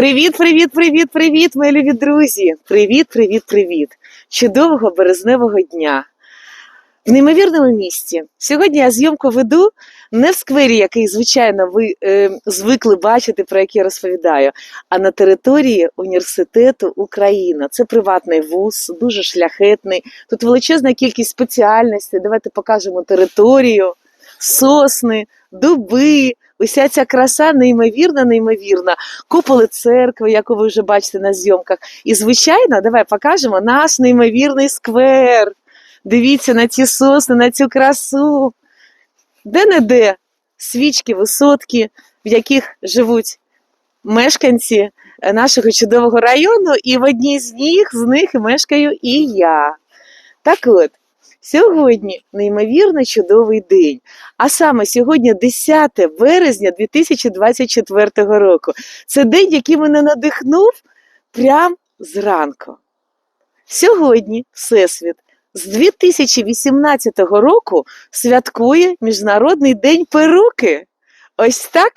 Привіт, привіт, привіт, привіт, мої любі друзі! Привіт, привіт, привіт! Чудового березневого дня! В неймовірному місті. Сьогодні я зйомку веду не в сквері, який, звичайно, ви е, звикли бачити, про який я розповідаю, а на території університету Україна. Це приватний вуз, дуже шляхетний. Тут величезна кількість спеціальностей. Давайте покажемо територію, сосни, дуби. Уся ця краса неймовірна, неймовірна. Куполи церкви, яку ви вже бачите на зйомках. І, звичайно, давай покажемо наш неймовірний сквер. Дивіться на ці сосни, на цю красу. Де-не-де свічки, висотки, в яких живуть мешканці нашого чудового району, і в одній з них з них мешкаю і я. Так от, сьогодні неймовірно чудовий день. А саме сьогодні 10 березня 2024 року. Це день, який мене надихнув прямо зранку. Сьогодні Всесвіт з 2018 року святкує Міжнародний день перуки. Ось так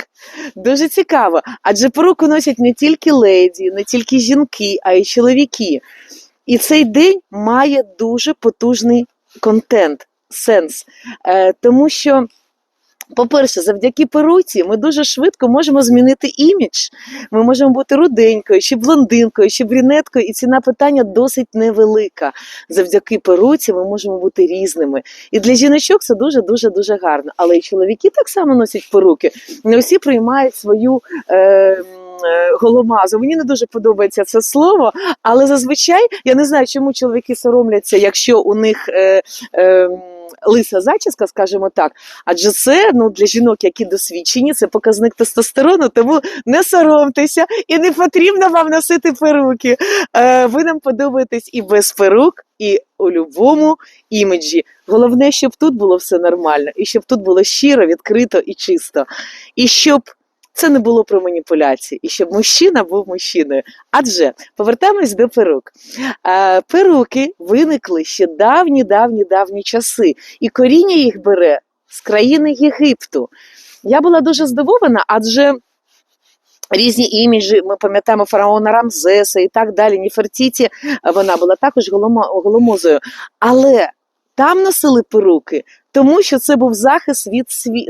дуже цікаво. Адже перуку носять не тільки леді, не тільки жінки, а й чоловіки. І цей день має дуже потужний контент, сенс. Е, тому що, по-перше, завдяки перуці ми дуже швидко можемо змінити імідж. Ми можемо бути руденькою, чи блондинкою, чи брюнеткою, і ціна питання досить невелика. Завдяки перуці ми можемо бути різними. І для жіночок це дуже дуже дуже гарно. Але і чоловіки так само носять перуки. Не всі приймають свою. Е, Голомазу. Мені не дуже подобається це слово, але зазвичай я не знаю, чому чоловіки соромляться, якщо у них е, е, лиса зачіска, скажімо так. Адже це ну, для жінок, які досвідчені, це показник тестостерону, тому не соромтеся і не потрібно вам носити перуки. Е, ви нам подобаєтесь і без перук, і у любому іміджі. Головне, щоб тут було все нормально, і щоб тут було щиро, відкрито і чисто. І щоб це не було про маніпуляції, і щоб мужчина був мужчиною. Адже повертаємось до перук. Перуки виникли ще давні, давні, давні часи, і коріння їх бере з країни Єгипту. Я була дуже здивована, адже. Різні іміджі, ми пам'ятаємо фараона Рамзеса і так далі. Ніфертіті вона була також голомозою. Але там носили перуки, тому що це був захист від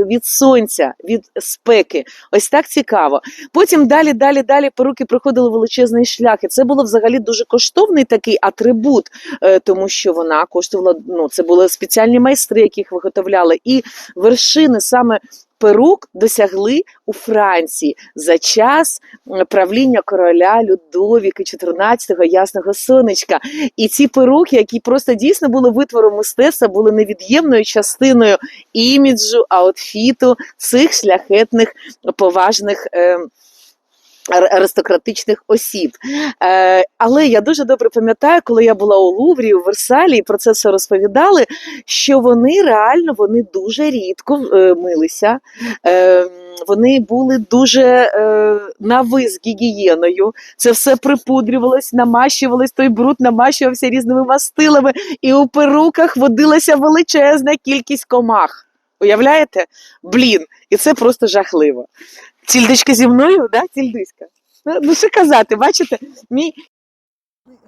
від сонця, від спеки. Ось так цікаво. Потім далі, далі, далі поруки проходили величезний шлях. І це було взагалі дуже коштовний такий атрибут, е, тому що вона коштувала. Ну, це були спеціальні майстри, яких виготовляли, і вершини саме. Перук досягли у Франції за час правління короля Людовіка XIV Ясного Сонечка. І ці перуки, які просто дійсно були витвором мистецтва, були невід'ємною частиною іміджу, аутфіту цих шляхетних поважних. Е, Аристократичних осіб. Е, але я дуже добре пам'ятаю, коли я була у Луврі, у Версалі, і про це все розповідали, що вони реально вони дуже рідко е, милися. Е, вони були дуже е, нави з гігієною. Це все припудрювалось, намащувалось, той бруд намащувався різними мастилами, і у перуках водилася величезна кількість комах. Уявляєте? Блін, і це просто жахливо. Тільдочка зі мною, да? Тільдиська. Ну, ну що казати, бачите? Мій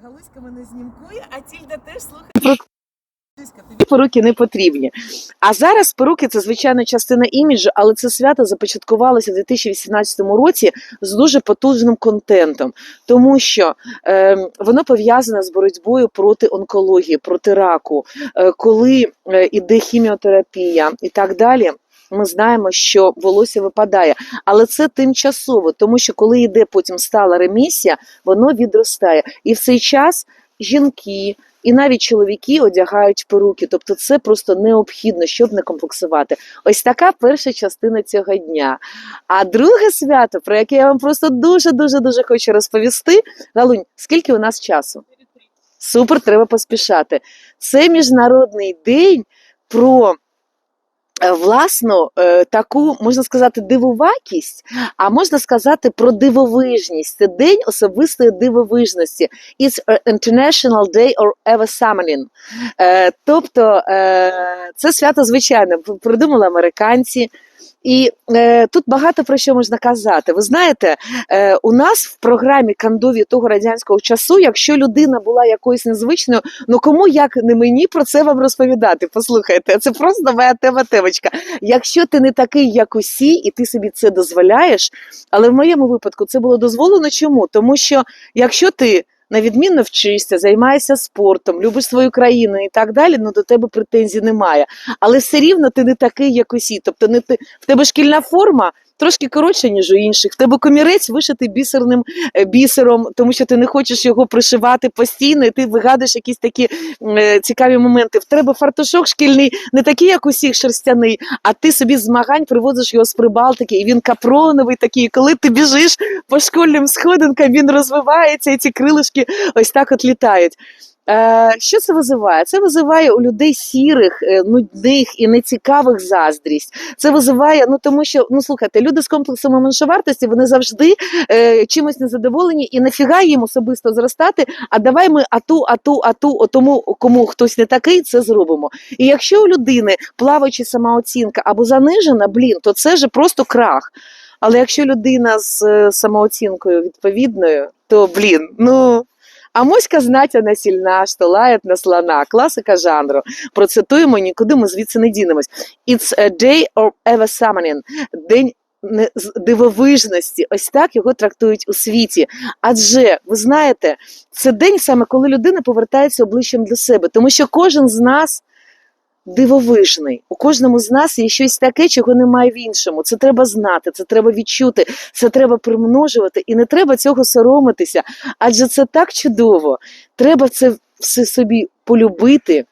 Галуська мене знімкує, а Тільда теж слухає про тобі поруки не потрібні. А зараз поруки це звичайна частина іміджу, але це свято започаткувалося у 2018 році з дуже потужним контентом, тому що е, воно пов'язане з боротьбою проти онкології, проти раку, е, коли е, іде хіміотерапія і так далі. Ми знаємо, що волосся випадає, але це тимчасово, тому що коли йде потім стала ремісія, воно відростає. І в цей час жінки і навіть чоловіки одягають перуки. Тобто це просто необхідно, щоб не комплексувати. Ось така перша частина цього дня. А друге свято, про яке я вам просто дуже дуже дуже хочу розповісти. Галунь, скільки у нас часу? Супер, треба поспішати. Це міжнародний день про. Е, Власну е, таку можна сказати дивовакість, а можна сказати про дивовижність. Це день особистої дивовижності. It's International Day or Ever Summoning. Е, Тобто це свято звичайно придумали американці. І е, тут багато про що можна казати. Ви знаєте, е, у нас в програмі кандові того радянського часу, якщо людина була якоюсь незвичною, ну кому як не мені про це вам розповідати? Послухайте, це просто моя тема темочка. Якщо ти не такий, як усі, і ти собі це дозволяєш, але в моєму випадку це було дозволено. Чому? Тому що якщо ти на відмінно вчишся, займаєшся спортом, любиш свою країну і так далі, ну до тебе претензій немає. Але все рівно ти не такий, як усі. Тобто не ти, в тебе шкільна форма трошки коротша, ніж у інших. В тебе комірець вишитий бісерним е, бісером, тому що ти не хочеш його пришивати постійно, і ти вигадуєш якісь такі е, цікаві моменти. В тебе фартушок шкільний не такий, як усіх шерстяний, а ти собі змагань привозиш його з Прибалтики, і він капроновий такий. І коли ти біжиш по школьним сходинкам, він розвивається, і ці крилишки ось так от літають. Е, що це визиває? Це визиває у людей сірих, е, нудних і нецікавих заздрість. Це визиває, ну тому що ну слухайте, люди з комплексом меншовартості вони завжди е, чимось незадоволені, і нафіга їм особисто зростати. А давай ми ату, ату, ату, тому, кому хтось не такий, це зробимо. І якщо у людини плаваюча самооцінка або занижена, блін, то це ж просто крах. Але якщо людина з е, самооцінкою відповідною, то блін, ну. А моська знать она сильна, що лает на слона. Класика жанру. Процитуємо, нікуди ми звідси не дінемось. It's a day of ever summoning. День дивовижності. Ось так його трактують у світі. Адже ви знаєте, це день саме коли людина повертається обличчям до себе, тому що кожен з нас. Дивовижний. У кожному з нас є щось таке, чого немає в іншому. Це треба знати, це треба відчути, це треба примножувати, і не треба цього соромитися. Адже це так чудово. Треба це все собі полюбити.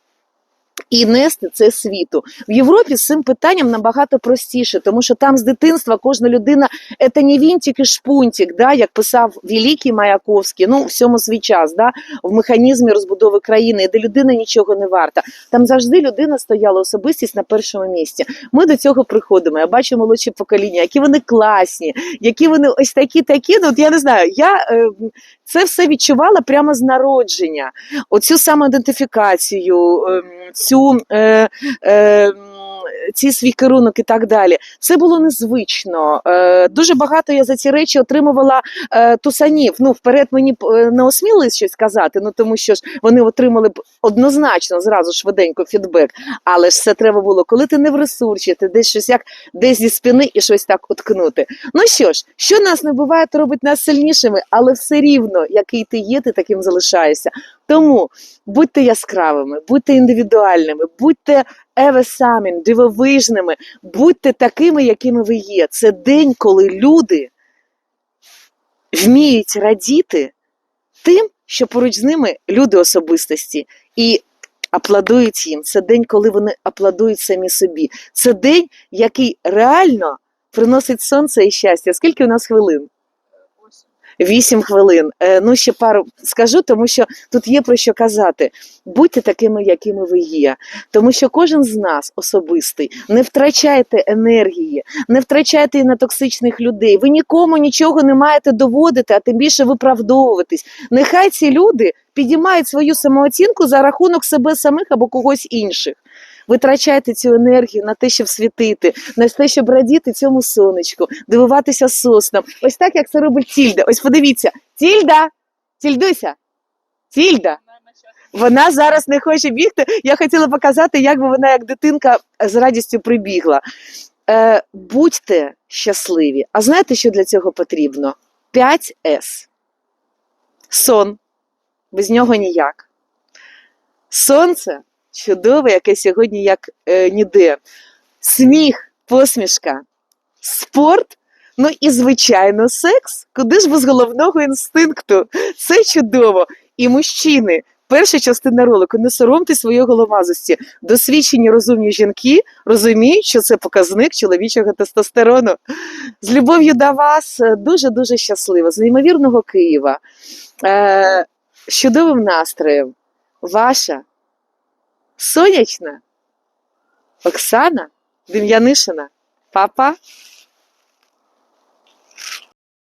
І нести це світу в Європі з цим питанням набагато простіше, тому що там з дитинства кожна людина це не вінтик і шпунтик, да, як писав великий Маяковський, ну всьому свій час, да, в механізмі розбудови країни, де людина нічого не варта. Там завжди людина стояла особистість на першому місці. Ми до цього приходимо. Я бачу молодші покоління, які вони класні, які вони ось такі, такі. Ну от я не знаю, я е, це все відчувала прямо з народження. Оцю самоідентифікацію, ем, цю е, е, ці свій керунок і так далі. Це було незвично. Е, дуже багато я за ці речі отримувала е, тусанів. Ну, вперед мені е, не осмілились щось казати, ну тому що ж вони отримали б однозначно зразу швиденько фідбек. Але ж це треба було, коли ти не в ресурсі, ти десь щось як десь зі спини і щось так уткнути. Ну що ж, що нас не буває, то робить нас сильнішими, але все рівно, який ти є, ти таким залишаєшся. Тому будьте яскравими, будьте індивідуальними, будьте евесамін, дивовижними, будьте такими, якими ви є. Це день, коли люди вміють радіти тим, що поруч з ними люди особистості і аплодують їм. Це день, коли вони аплодують самі собі. Це день, який реально приносить сонце і щастя. Скільки у нас хвилин? Вісім хвилин. Е, ну, ще пару скажу, тому що тут є про що казати. Будьте такими, якими ви є. Тому що кожен з нас особистий. Не втрачайте енергії, не втрачайте на токсичних людей. Ви нікому нічого не маєте доводити, а тим більше виправдовуватись. Нехай ці люди підіймають свою самооцінку за рахунок себе самих або когось інших. Витрачайте цю енергію на те, щоб світити, на те, щоб радіти цьому сонечку, дивуватися соснам. Ось так, як це робить Тільда. Ось подивіться, Тільда, Тільдуся, Тільда. Вона зараз не хоче бігти. Я хотіла показати, як би вона, як дитинка, з радістю прибігла. Е, будьте щасливі. А знаєте, що для цього потрібно? 5С. Сон. Без нього ніяк. Сонце чудове, яке сьогодні як е, ніде. Сміх, посмішка, спорт. Ну і, звичайно, секс. Куди ж без головного інстинкту? Це чудово. І мужчини, перша частина ролику, не соромте своєї головазості. Досвідчені розумні жінки розуміють, що це показник чоловічого тестостерону. З любов'ю до вас е, дуже-дуже щаслива, з неймовірного Києва. Е, з чудовим настроєм. Ваша сонячна Оксана Дем'янишина. Папа.